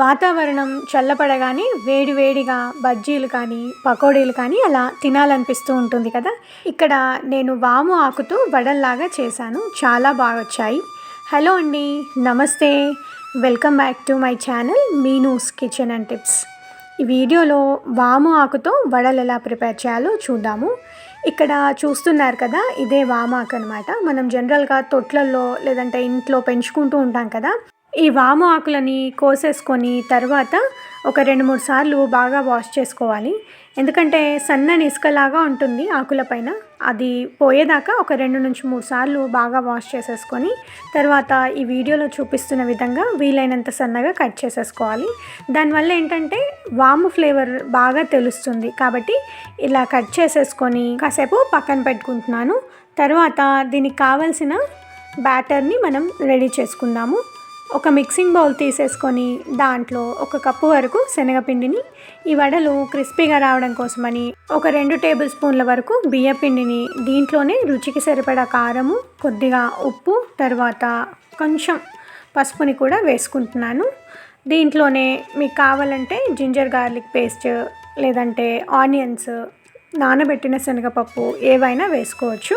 వాతావరణం చల్లపడగానే వేడివేడిగా బజ్జీలు కానీ పకోడీలు కానీ అలా తినాలనిపిస్తూ ఉంటుంది కదా. ఇక్కడ నేను వాము ఆకుతో వడల్లాగా చేశాను. చాలా బాగా వచ్చాయి హలో అండి. నమస్తే. Welcome back to my channel Meenu's kitchen and tips. ఈ వీడియోలో వాము ఆకుతో వడలు ఎలా ప్రిపేర్ చేయాలో చూద్దాము. ఇక్కడ చూస్తున్నారు కదా ఇదే వామాకు అనమాట మనం జనరల్గా తొట్లల్లో లేదంటే ఇంట్లో పెంచుకుంటూ ఉంటాం కదా. ఈ వాము ఆకులని కోసేసుకొని తర్వాత ఒక రెండు మూడు సార్లు బాగా వాష్ చేసుకోవాలి. ఎందుకంటే సన్నని ఇసుకలాగా ఉంటుంది ఆకులపైన అది పోయేదాకా ఒక రెండు నుంచి మూడు సార్లు బాగా వాష్ చేసేసుకొని తర్వాత ఈ వీడియోలో చూపిస్తున్న విధంగా వీలైనంత సన్నగా కట్ చేసేసుకోవాలి. దానివల్ల ఏంటంటే వాము ఫ్లేవర్ బాగా తెలుస్తుంది. కాబట్టి ఇలా కట్ చేసేసుకొని కాసేపు పక్కన పెట్టుకుంటున్నాను. తర్వాత దీనికి కావలసిన బ్యాటర్ని మనం రెడీ చేసుకుందాము. ఒక మిక్సింగ్ బౌల్ తీసేసుకొని దాంట్లో ఒక కప్పు వరకు శనగపిండిని ఈ వడలు క్రిస్పీగా రావడం కోసమని ఒక రెండు టేబుల్ స్పూన్ల వరకు బియ్యపిండిని దీంట్లోనే రుచికి సరిపడా కారము కొద్దిగా ఉప్పు తర్వాత కొంచెం పసుపుని కూడా వేసుకుంటున్నాను. దీంట్లోనే మీకు కావాలంటే జింజర్ గార్లిక్ పేస్ట్ లేదంటే ఆనియన్స్ నానబెట్టిన శనగపప్పు ఏవైనా వేసుకోవచ్చు.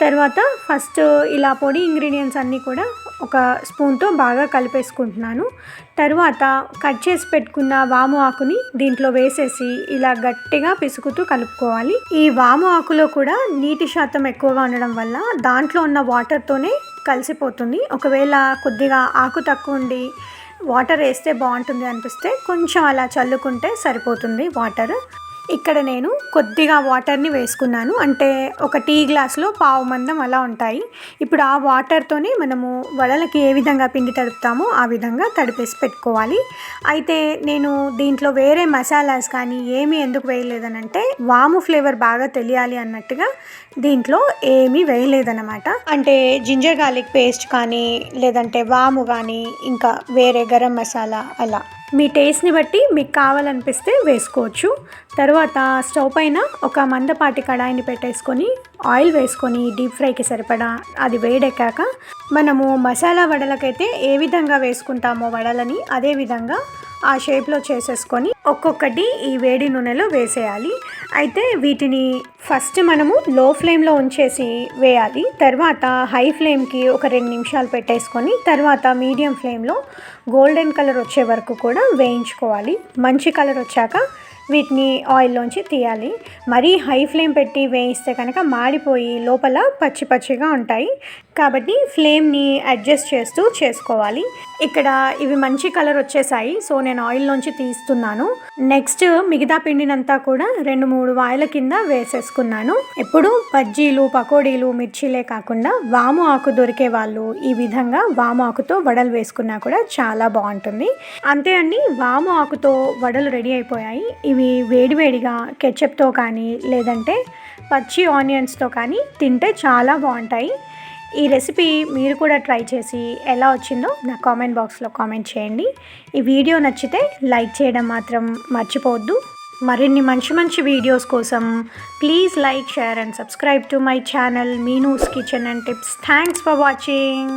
తర్వాత ఫస్ట్ ఇలా పొడి ఇంగ్రీడియంట్స్ అన్నీ కూడా ఒక స్పూన్తో బాగా కలిపేసుకుంటున్నాను. తరువాత కట్ చేసి పెట్టుకున్న వాము ఆకుని దీంట్లో వేసేసి ఇలా గట్టిగా పిసుకుతూ కలుపుకోవాలి. ఈ వాము ఆకులో కూడా నీటి శాతం ఎక్కువగా ఉండడం వల్ల దాంట్లో ఉన్న వాటర్తోనే కలిసిపోతుంది. ఒకవేళ కొద్దిగా ఆకు తక్కువ ఉండి వాటర్ వేస్తే బాగుంటుంది అనిపిస్తే కొంచెం అలా చల్లుకుంటే సరిపోతుంది వాటర్. ఇక్కడ నేను కొద్దిగా వాటర్ని వేసుకున్నాను. అంటే ఒక టీ గ్లాస్లో పావు మందం అలా ఉంటాయి. ఇప్పుడు ఆ వాటర్తోనే మనము వడలకి ఏ విధంగా పిండి తడుపుతామో ఆ విధంగా తడిపేసి పెట్టుకోవాలి. అయితే నేను దీంట్లో వేరే మసాలాస్ కానీ ఏమీ ఎందుకు వేయలేదనంటే వాము ఫ్లేవర్ బాగా తెలియాలి అన్నట్టుగా దీంట్లో ఏమీ వేయలేదన్నమాట. అంటే జింజర్ గార్లిక్ పేస్ట్ కానీ లేదంటే వాము కానీ ఇంకా వేరే గరం మసాలా అలా. మీ టేస్ట్ని బట్టి మీకు కావాలనిపిస్తే వేసుకోవచ్చు. తర్వాత స్టవ్ పైన ఒక మందపాటి కడాయిని పెట్టేసుకొని ఆయిల్ వేసుకొని డీప్ ఫ్రైకి సరిపడా అది వేడెక్కాక మనము మసాలా వడలకైతే ఏ విధంగా వేసుకుంటామో వడలని అదే విధంగా ఆ షేప్లో చేసేసుకొని ఒక్కొక్కటి ఈ వేడి నూనెలో వేసేయాలి. అయితే వీటిని ఫస్ట్ మనము లో ఫ్లేమ్లో ఉంచేసి వేయాలి. తర్వాత హై ఫ్లేమ్కి ఒక రెండు నిమిషాలు పెట్టేసుకొని తర్వాత మీడియం ఫ్లేమ్లో గోల్డెన్ కలర్ వచ్చే వరకు కూడా వేయించుకోవాలి. మంచి కలర్ వచ్చాక వీటిని ఆయిల్లోంచి తీయాలి. మరీ హై ఫ్లేమ్ పెట్టి వేయిస్తే కనుక మాడిపోయి లోపల పచ్చి పచ్చిగా ఉంటాయి. కాబట్టి ఫ్లేమ్ని అడ్జస్ట్ చేస్తూ చేసుకోవాలి. ఇక్కడ ఇవి మంచి కలర్ వచ్చేసాయి. సో నేను ఆయిల్లోంచి తీస్తున్నాను. నెక్స్ట్ మిగతా పిండినంతా కూడా రెండు మూడు వాయిల కింద వేసేసుకున్నాను. ఎప్పుడు బజ్జీలు పకోడీలు మిర్చీలే కాకుండా వాము ఆకు దొరికే వాళ్ళు ఈ విధంగా వాము ఆకుతో వడలు వేసుకున్నా కూడా చాలా బాగుంటుంది. అంతే అండి వాము ఆకుతో వడలు రెడీ అయిపోయాయి. ఇవి వేడివేడిగా కెచప్తో కానీ లేదంటే పచ్చి ఆనియన్స్తో కానీ తింటే చాలా బాగుంటాయి. ఈ రెసిపీ మీరు కూడా ట్రై చేసి ఎలా వచ్చిందో నా కామెంట్ బాక్స్లో కామెంట్ చేయండి. ఈ వీడియో నచ్చితే లైక్ చేయడం మాత్రం మర్చిపోవద్దు. మరిన్ని మంచి మంచి వీడియోస్ కోసం please like share and subscribe to my channel Meenu's kitchen and tips. Thanks for watching.